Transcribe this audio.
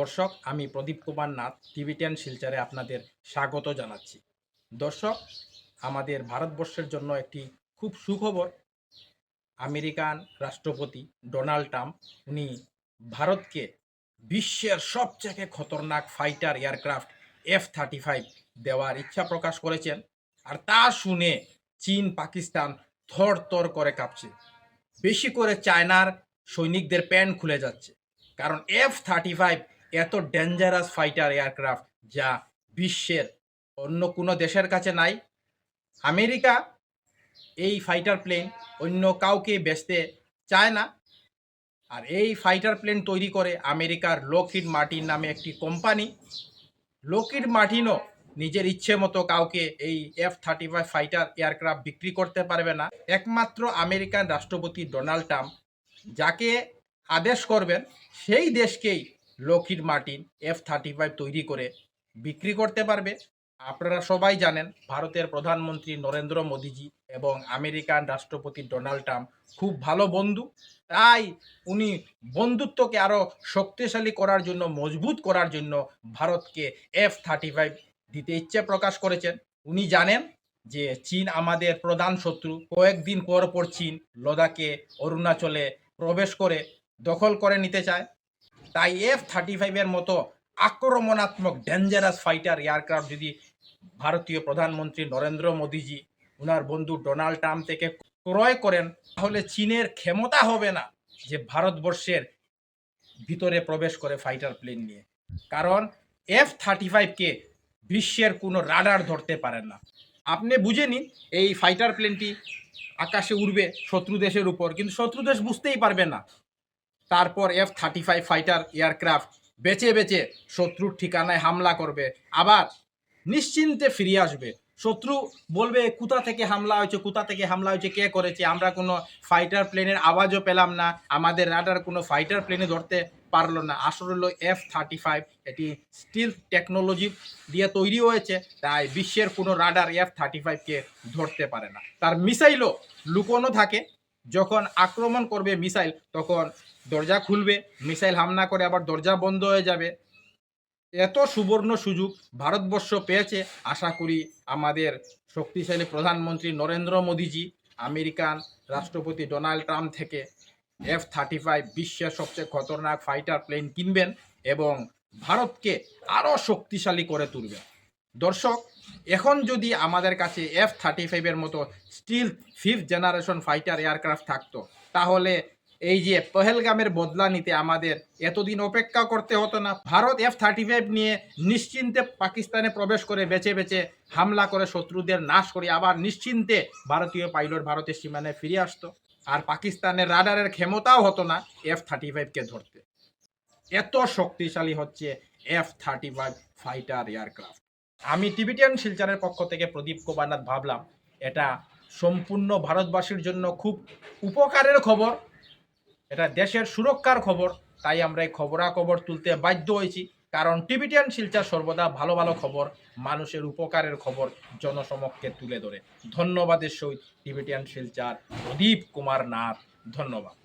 দর্শক, আমি Pradip Kumar Nath, TV ten শিলচারে আপনাদের স্বাগত জানাচ্ছি। দর্শক, আমাদের ভারতবর্ষের জন্য একটি খুব সুখবর। আমেরিকান রাষ্ট্রপতি ডোনাল্ড ট্রাম্প, উনি ভারতকে বিশ্বের সবথেকে খতরনাক fighter aircraft F thirty five দেওয়ার ইচ্ছা প্রকাশ করেছেন। আর তা শুনে চীন, পাকিস্তান থর তর করে কাঁপছে। বেশি করে চায়নার সৈনিকদের প্যান্ট খুলে যাচ্ছে। কারণ এফ থার্টি ফাইভ এত ডেঞ্জারাস ফাইটার এয়ারক্রাফট যা বিশ্বের অন্য কোনো দেশের কাছে নাই। আমেরিকা এই ফাইটার প্লেন অন্য কাউকে বেচতে চায় না। আর এই ফাইটার প্লেন তৈরি করে আমেরিকার লোকহিড মার্টিন নামে একটি কোম্পানি লোকহিড মার্টিনও নিজের ইচ্ছে মতো কাউকে এই F thirty five fighter aircraft বিক্রি করতে পারবে না। একমাত্র আমেরিকান রাষ্ট্রপতি ডোনাল্ড ট্রাম্প যাকে আদেশ করবেন, সেই দেশকেই Lockheed Martin F thirty five তৈরি করে বিক্রি করতে পারবে। আপনারা সবাই জানেন, ভারতের প্রধানমন্ত্রী নরেন্দ্র মোদীজি এবং আমেরিকান রাষ্ট্রপতি ডোনাল্ড ট্রাম্প খুব ভালো বন্ধু। তাই উনি বন্ধুত্বকে আরও শক্তিশালী করার জন্য, মজবুত করার জন্য ভারতকে এফ থার্টি ফাইভ দিতে ইচ্ছে প্রকাশ করেছেন। উনি জানেন যে চীন আমাদের প্রধান শত্রু। কয়েকদিন পর পর চীন লদাখে অরুণাচলে প্রবেশ করে দখল করে নিতে চায়। তাই এফ থার্টি ফাইভের মতো আক্রমণাত্মক ডেঞ্জারাস ফাইটার এয়ারক্রাফট যদি ভারতীয় প্রধানমন্ত্রী নরেন্দ্র মোদীজি ওনার বন্ধু ডোনাল্ড ট্রাম্প থেকে ক্রয় করেন, তাহলে চীনের ক্ষমতা হবে না যে ভারতবর্ষের ভিতরে প্রবেশ করে ফাইটার প্লেন নিয়ে। কারণ এফ থার্টি ফাইভকে বিশ্বের কোনো রাডার ধরতে পারেন না। আপনি বুঝে নিন, এই ফাইটার প্লেনটি আকাশে উড়বে শত্রু দেশের উপর, কিন্তু শত্রু দেশ বুঝতেই পারবে না তারপর F thirty five fighter aircraft বেচে বেচে শত্রুর ঠিকানায় হামলা করবে। আবার নিশ্চিন্তে ফিরে আসবে। শত্রু বলবে, কোথা থেকে হামলা হয়েছে? কোথা থেকে হামলা হয়েছে? কে করেছে? আমরা কোনো ফাইটার প্লেনের আওয়াজও পেলাম না। আমাদের রাডার কোনো ফাইটার প্লেনে ধরতে পারল না। আসলে হলো এফ থার্টি ফাইভ এটি স্টিল টেকনোলজি দিয়ে তৈরি হয়েছে। তাই বিশ্বের কোনো রাডার এফ থার্টি ফাইভকে ধরতে পারে না। তার মিসাইলও লুকোনো থাকে। যখন আক্রমণ করবে মিসাইল, তখন দরজা খুলবে, মিসাইল হামলা করে আবার দরজা বন্ধ হয়ে যাবে। এত সুবর্ণ সুযোগ ভারতবর্ষ পেয়েছে। আশা করি আমাদের শক্তিশালী প্রধানমন্ত্রী নরেন্দ্র মোদীজি, আমেরিকান রাষ্ট্রপতি ডোনাল্ড ট্রাম্প থেকে এফ থার্টি ফাইভ বিশ্বের সবচেয়ে খতরনাক ফাইটার প্লেন কিনবেন এবং ভারতকে আরও শক্তিশালী করে তুলবেন। দর্শক এখন যদি আমাদের কাছে এফ থার্টি ফাইভের মতো stealth fifth generation fighter aircraft থাকতো, তাহলে এই যে পহেলগামের বদলা নিতে আমাদের এতদিন অপেক্ষা করতে হতো না। ভারত এফ থার্টি ফাইভ নিয়ে নিশ্চিন্তে পাকিস্তানে প্রবেশ করে বেছে বেছে হামলা করে শত্রুদের নাশ করে আবার নিশ্চিন্তে ভারতীয় পাইলট ভারতের সীমানায় ফিরে আসতো। আর পাকিস্তানের রাডারের ক্ষমতাও হতো না এফ থার্টি ফাইভকে ধরতে। এত শক্তিশালী হচ্ছে F thirty five fighter aircraft আমি টিবিটিয়ান শিলচারের পক্ষ থেকে প্রদীপ কুমারনাথ ভাবলাম, এটা সম্পূর্ণ ভারতবাসীর জন্য খুব উপকারের খবর, এটা দেশের সুরক্ষার খবর, তাই আমরা এই খবরাখবর তুলতে বাধ্য হয়েছি। কারণ টিবিটিয়ান শিলচার সর্বদা ভালো ভালো খবর, মানুষের উপকারের খবর জনসমক্ষে তুলে ধরে। ধন্যবাদের সহিত টিবিটিয়ান শিলচার প্রদীপ কুমার নাথ, ধন্যবাদ।